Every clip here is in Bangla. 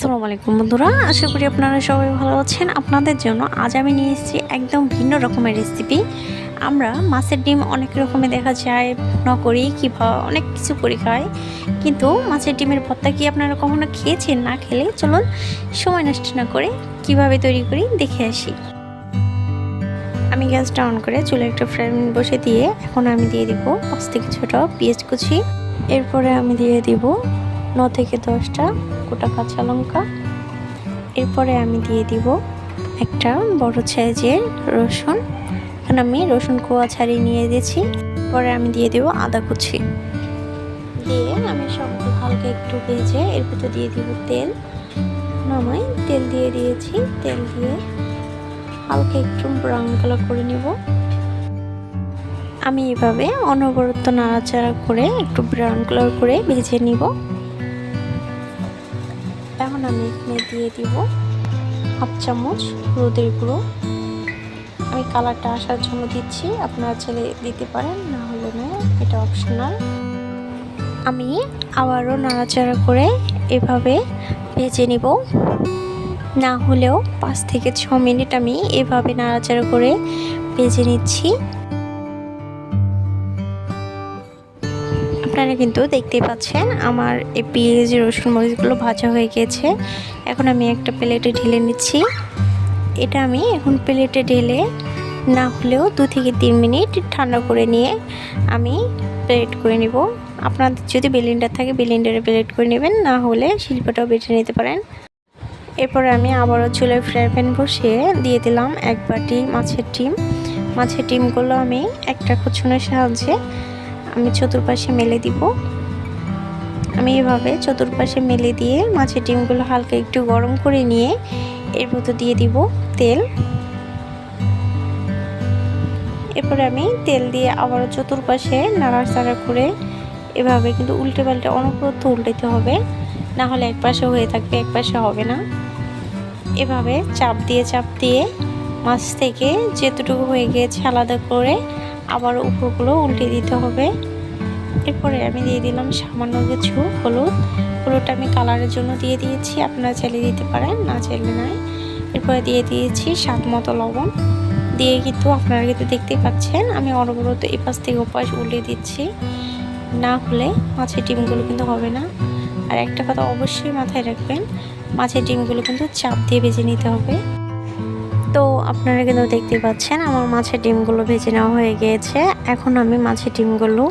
আসসালামু আলাইকুম বন্ধুরা, আশা করি আপনারা সবাই ভালো আছেন। আপনাদের জন্য আজ আমি নিয়ে এসেছি একদম ভিন্ন রকমের রেসিপি আমরা মাছের ডিম অনেক রকমের দেখা যায়, ভুনা করি, কিংবা অনেক কিছু করে খাই। কিন্তু মাছের ডিমের ভর্তা কি আপনারা কখনো খেয়েছেন না খেলে? চলুন সময় নষ্ট না করে কীভাবে তৈরি করি দেখে আসি। আমি গ্যাসটা অন করে চুলে একটা ফ্রেম বসে দিয়ে এখন আমি দিয়ে দিব পাঁচ থেকে ছোটো পেঁয়াজ কুচি। এরপরে আমি দিয়ে দিব ন থেকে দশটা গোটা কাঁচা লঙ্কা। এরপরে আমি দিয়ে দিব একটা বড় সাইজের রসুন। এখন আমি রসুন কোয়া ছাড়িয়ে নিয়ে দিয়েছি। পরে আমি দিয়ে দেব আদা কুচি। দিয়ে আমি সবগুলো হালকা একটু ভেজে এর ভিতরে দিয়ে দিব তেল। নামাই তেল দিয়ে দিয়েছি। তেল দিয়ে হালকা একটু ব্রাউন কালার করে নেব। আমি এভাবে অনবরত নাড়াচাড়া করে একটু ব্রাউন কালার করে ভেজে নিব। এখন আমি এখানে দিয়ে দিব হাফ চামচ হলুদের গুঁড়ো। আমি কালারটা আসার জন্য দিচ্ছি, আপনারা ছেলে দিতে পারেন, না হলে না, এটা অপশনাল আমি আবারও নাড়াচাড়া করে এভাবে ভেজে নিব। না হলেও পাঁচ থেকে ছ মিনিট আমি এভাবে নাড়াচাড়া করে ভেজে নিচ্ছি। আপনারা কিন্তু দেখতেই পাচ্ছেন আমার এই পেঁয়াজ, রসুন, মরিচগুলো ভাজা হয়ে গিয়েছে এখন আমি একটা প্লেটে ঢেলে নিচ্ছি। এটা আমি এখন প্লেটে ঢেলে না হলেও দু থেকে তিন মিনিট ঠান্ডা করে নিয়ে আমি প্লেট করে নিব। আপনাদের যদি বেলিন্ডার থাকে বেলিন্ডারে প্লেট করে নেবেন, না হলে শিল্পটাও বেটে নিতে পারেন। এরপরে আমি আবারও চুলের ফ্রাই প্যান বসিয়ে দিয়ে দিলাম এক বাটি মাছের ডিম। মাছের ডিমগুলো আমি একটা কুচুনের সাহায্যে আমি চতুর্পাশে মেলে দিব। আমি এভাবে চতুর্পাশে মেলে দিয়ে মাছের ডিমগুলো হালকা একটু গরম করে নিয়ে এর মতো দিয়ে দিব তেল। এরপরে আমি তেল দিয়ে আবারও চতুর্পাশে নাড়াচাড়া করে এভাবে কিন্তু উল্টে পাল্টে অনবরত উল্টাতে হবে। না হলে এক পাশে হয়ে থাকবে, এক পাশে হবে না। এভাবে চাপ দিয়ে চাপ দিয়ে মাছ থেকে যেতটুকু হয়ে গিয়েছে আলাদা করে আবার উপরগুলো উল্টে দিতে হবে। এরপরে আমি দিয়ে দিলাম সামান্য কিছু হলুদ। হলুদটা আমি কালারের জন্য দিয়ে দিয়েছি, আপনারা চাইলে দিতে পারেন, না চাইলে নয় এরপরে দিয়ে দিয়েছি স্বাদ মতো লবণ। দিয়ে কিন্তু আপনারা কিন্তু দেখতেই পাচ্ছেন, আমি অনবরত এপাশ থেকে ওপাশ উল্টে দিচ্ছি। না হলে মাছের ডিমগুলো কিন্তু হবে না। আর একটা কথা অবশ্যই মাথায় রাখবেন, মাছের ডিমগুলো কিন্তু চাপ দিয়ে ভেজে নিতে হবে। তো আপনারা কিন্তু দেখতে পাচ্ছেন আমার মাছের ডিমগুলো ভেজে নেওয়া হয়ে গিয়েছে। এখন আমি মাছের ডিমগুলো,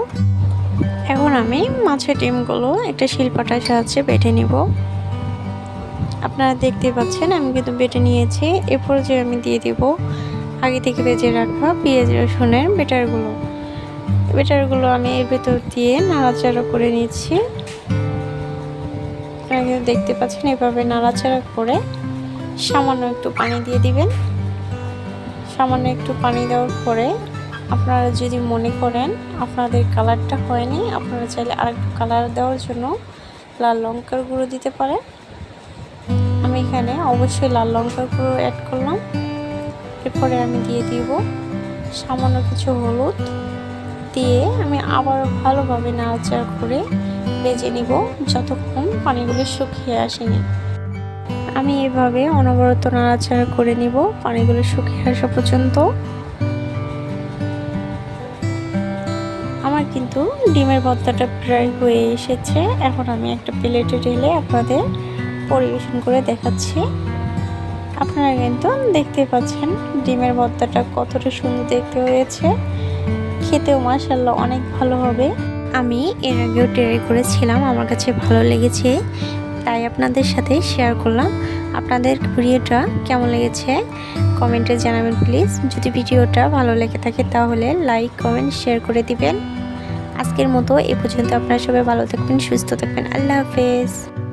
এখন আমি মাছের ডিমগুলো একটা শিল্পাটার সাহায্যে বেটে নিব। আপনারা দেখতে পাচ্ছেন আমি কিন্তু বেটে নিয়েছি। এরপর যে আমি দিয়ে দিব আগে থেকে বেজে রাখা পেঁয়াজ রসুনের বেটারগুলো। বেটারগুলো আমি এর ভেতর দিয়ে নাড়াচাড়া করে নিচ্ছি। আপনারা কিন্তু দেখতে পাচ্ছেন এভাবে নাড়াচাড়া করে সামান্য একটু পানি দিয়ে দিবেন। সামান্য একটু পানি দেওয়ার পরে আপনারা যদি মনে করেন আপনাদের কালারটা হয়নি, আপনারা চাইলে আরেকটু কালার দেওয়ার জন্য লাল লঙ্কার গুঁড়ো দিতে পারেন। আমি এখানে অবশ্যই লাল লঙ্কার গুঁড়ো অ্যাড করলাম। এরপরে আমি দিয়ে দিব সামান্য কিছু হলুদ দিয়ে আমি আবার ভালোভাবে নাড়াচাড়া করে বেজে নিব যতক্ষণ পানিগুলো শুকিয়ে আসেনি। আমি এভাবে অনবরত নাড়াচাড়া করে নিব পানিগুলো শুকিয়ে আসা পর্যন্ত। আমার কিন্তু ডিমের ভর্তাটা প্রায় হয়ে এসেছে। এখন আমি একটা প্লেটে ঢেলে আপনাদের পরিবেশন করে দেখাচ্ছি। আপনারা কিন্তু দেখতে পাচ্ছেন ডিমের ভর্তাটা কতটা সুন্দর দেখতে হয়েছে। খেতেও মাসাল্লাহ অনেক ভালো হবে। আমি এর আগেও ট্রাই করেছিলাম, আমার কাছে ভালো লেগেছে। তাই আপনাদের সাথে শেয়ার করলাম। আপনাদের ভিডিওটা কেমন লেগেছে? কমেন্টে জানাবেন প্লিজ যদি ভিডিওটা ভালো লেগে থাকে তাহলে লাইক কমেন্ট শেয়ার করে দিবেন। আজকের মতো এ পর্যন্ত আপনারা সবাই ভালো থাকবেন, সুস্থ থাকবেন। আল্লাহ হাফেজ।